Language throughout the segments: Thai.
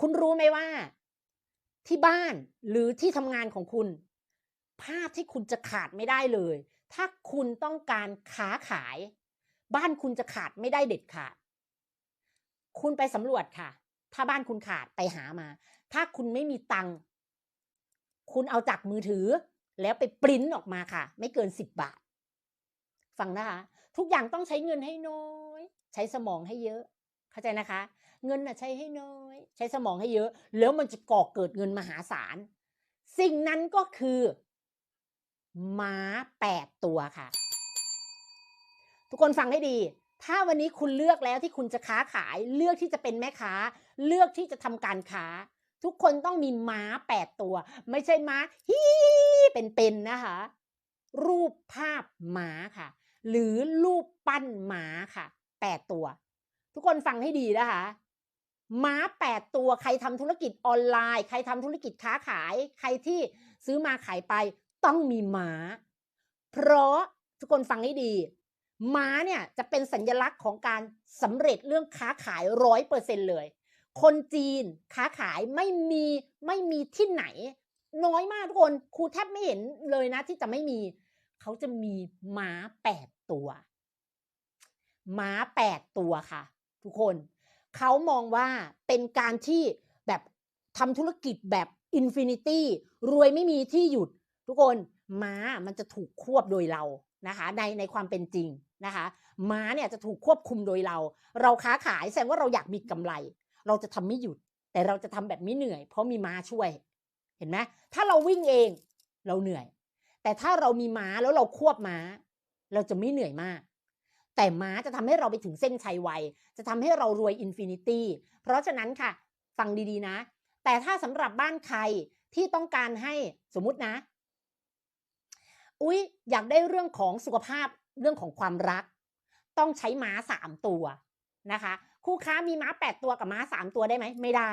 คุณรู้ไหมว่า ที่บ้านหรือที่ทำงานของคุณ ภาพที่คุณจะขาดไม่ได้เลย ถ้าคุณต้องการค้าขาย บ้านคุณจะขาดไม่ได้เด็ดขาด คุณไปสำรวจค่ะ ถ้าบ้านคุณขาดไปหามา ถ้าคุณไม่มีตังคุณเอาจากมือถือ แล้วไปปริ้นออกมาค่ะ ไม่เกินสิบบาท ฟังนะคะ ทุกอย่างต้องใช้เงินให้น้อย ใช้สมองให้เยอะ เข้าใจนะคะ เงินน่ะใช้ให้น้อย ใช้สมองให้เยอะ แล้วมันจะก่อเกิดเงินมหาศาล สิ่งนั้นก็คือม้าแปดตัวค่ะ ทุกคนฟังให้ดี ถ้าวันนี้คุณเลือกแล้วที่คุณจะค้าขาย เลือกที่จะเป็นแม่ค้า เลือกที่จะทำการค้า ทุกคนต้องมีม้าแปดตัว ไม่ใช่ม้าฮีเป็นๆนะคะ รูปภาพม้าค่ะ หรือรูปปั้นม้าค่ะแปดตัว ทุกคนฟังให้ดีนะคะ ม้าแปดตัวใครทำธุรกิจออนไลน์ ใครทำธุรกิจค้าขาย ใครที่ซื้อมาขายไปต้องมีม้า เพราะทุกคนฟังให้ดี ม้าเนี่ยจะเป็นสัญลักษณ์ของการสำเร็จเรื่องค้าขายร้อยเปอร์เซ็นเลย คนจีนค้าขายไม่มีไม่มีที่ไหน น้อยมากทุกคนครูแทบไม่เห็นเลยนะที่จะไม่มี เขาจะมีม้าแปดตัว ม้าแปดตัวค่ะ ทุกคน เขามองว่าเป็นการที่แบบทำธุรกิจแบบอินฟินิตี้รวยไม่มีที่หยุด ทุกคนม้ามันจะถูกควบโดยเรานะคะ ในในความเป็นจริงนะคะ ม้าเนี่ยจะถูกควบคุมโดยเรา เราค้าขายแสดงว่าเราอยากมีกำไร เราจะทำไม่หยุด แต่เราจะทำแบบไม่เหนื่อย เพราะมีม้าช่วย เห็นไหมถ้าเราวิ่งเองเราเหนื่อย แต่ถ้าเรามีม้าแล้วเราควบม้า เราจะไม่เหนื่อยมาก แต่ม้าจะทำให้เราไปถึงเส้นชัยไวจะทำให้เรารวยอินฟินิตี้ เพราะฉะนั้นค่ะ ฟังดีๆนะ แต่ถ้าสำหรับบ้านใครที่ต้องการให้สมมุตินะ อุ๊ย อยากได้เรื่องของสุขภาพเรื่องของความรัก ต้องใช้ม้าสามตัวนะคะ คู่ค้ามีม้าแปดตัวกับม้าสามตัวได้ไหมไม่ได้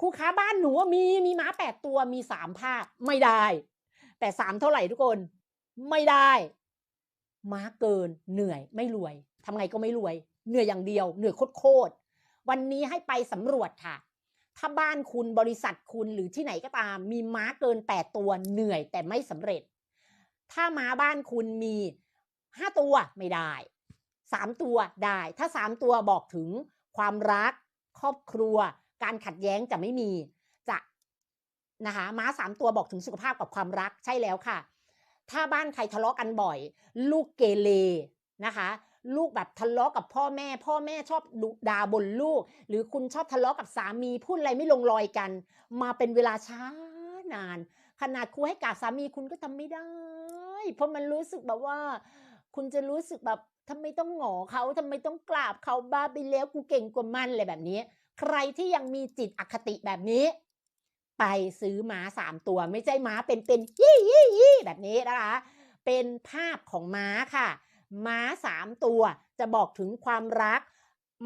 คู่ค้าบ้านหนูมีมีม้าแปดตัวมีสามภาคไม่ได้ แต่สามเท่าไหร่ทุกคน ไม่ได้ ม้าเกิน เหนื่อยไม่รวยทำไงก็ไม่รวย เหนื่อยอย่างเดียว เหนื่อยโคตรๆวันนี้ให้ไปสำรวจค่ะ ถ้าบ้านคุณบริษัทคุณหรือที่ไหนก็ตาม มีม้าเกินแปดตัวเหนื่อยแต่ไม่สำเร็จ ถ้าม้าบ้านคุณมีห้าตัวไม่ได้สามตัวได้ ถ้าสามตัวบอกถึงความรัก ครอบครัว การขัดแย้งจะไม่มีจะนะคะม้าสามตัวบอกถึงสุขภาพกับความรักใช่แล้วค่ะ ถ้าบ้านใครทะเลาะกันบ่อย ลูกเกเรนะคะ ลูกแบบทะเลาะกับพ่อแม่ พ่อแม่ชอบดุด่าบนลูก หรือคุณชอบทะเลาะกับสามีพูดอะไรไม่ลงรอยกัน มาเป็นเวลาช้านาน ขนาดครูให้กราบสามีคุณก็ทำไม่ได้ เพราะมันรู้สึกแบบว่า คุณจะรู้สึกแบบทำไมต้องหงอเขาทำไมต้องกราบเขาบ้าไปแล้วกูเก่งกว่ามันอะไรแบบนี้ ใครที่ยังมีจิตอคติแบบนี้ ไปซื้อม้าสามตัว ไม่ใช่ม้าเป็นเป็นยี่ยี่ยี่แบบนี้นะคะ เป็นภาพของม้าค่ะ ม้าสามตัวจะบอกถึงความรัก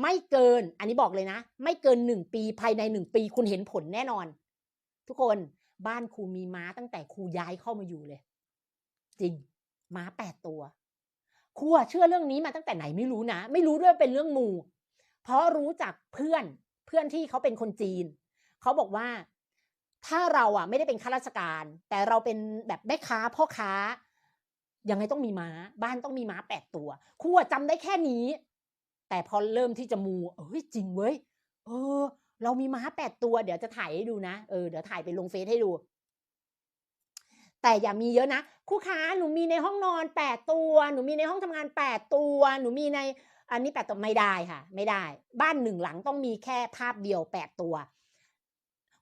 ไม่เกิน อันนี้บอกเลยนะ ไม่เกินหนึ่งปีภายในหนึ่งปีคุณเห็นผลแน่นอน ทุกคนบ้านครูมีม้าตั้งแต่ครูย้ายเข้ามาอยู่เลย จริง ม้าแปดตัวครูเชื่อเรื่องนี้มาตั้งแต่ไหนไม่รู้นะ ไม่รู้ด้วยเป็นเรื่องมู เพราะรู้จากเพื่อนเพื่อนที่เขาเป็นคนจีน เขาบอกว่า ถ้าเราอะไม่ได้เป็นข้าราชการ แต่เราเป็นแบบแม่ค้าพ่อค้า ยังไงต้องมีม้า บ้านต้องมีม้าแปดตัวครูอะจำได้แค่นี้ แต่พอเริ่มที่จะมูเอ้ยจริงเว้ยเออ เรามีม้าแปดตัวเดี๋ยวจะถ่ายให้ดูนะเออเดี๋ยวถ่ายไปลงเฟซให้ดู แต่อย่ามีเยอะนะครูค้าหนูมีในห้องนอนแปดตัว หนูมีในห้องทำงานแปดตัว หนูมีในอันนี้แปดตัวไม่ได้ค่ะ ไม่ได้ บ้านหนึ่งหลังต้องมีแค่ภาพเดียวแปดตัว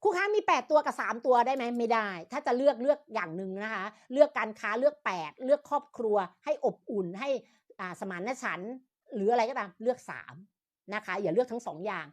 ครูค้ามีแปดตัวกับสามตัวได้ไหมไม่ได้ ถ้าจะเลือกเลือกอย่างหนึ่งนะคะ เลือกการค้าเลือกแปดเลือกครอบครัว ให้อบอุ่นให้สมานฉันหรืออะไรก็ตามเลือกสามนะคะ อย่าเลือกทั้งสองอย่าง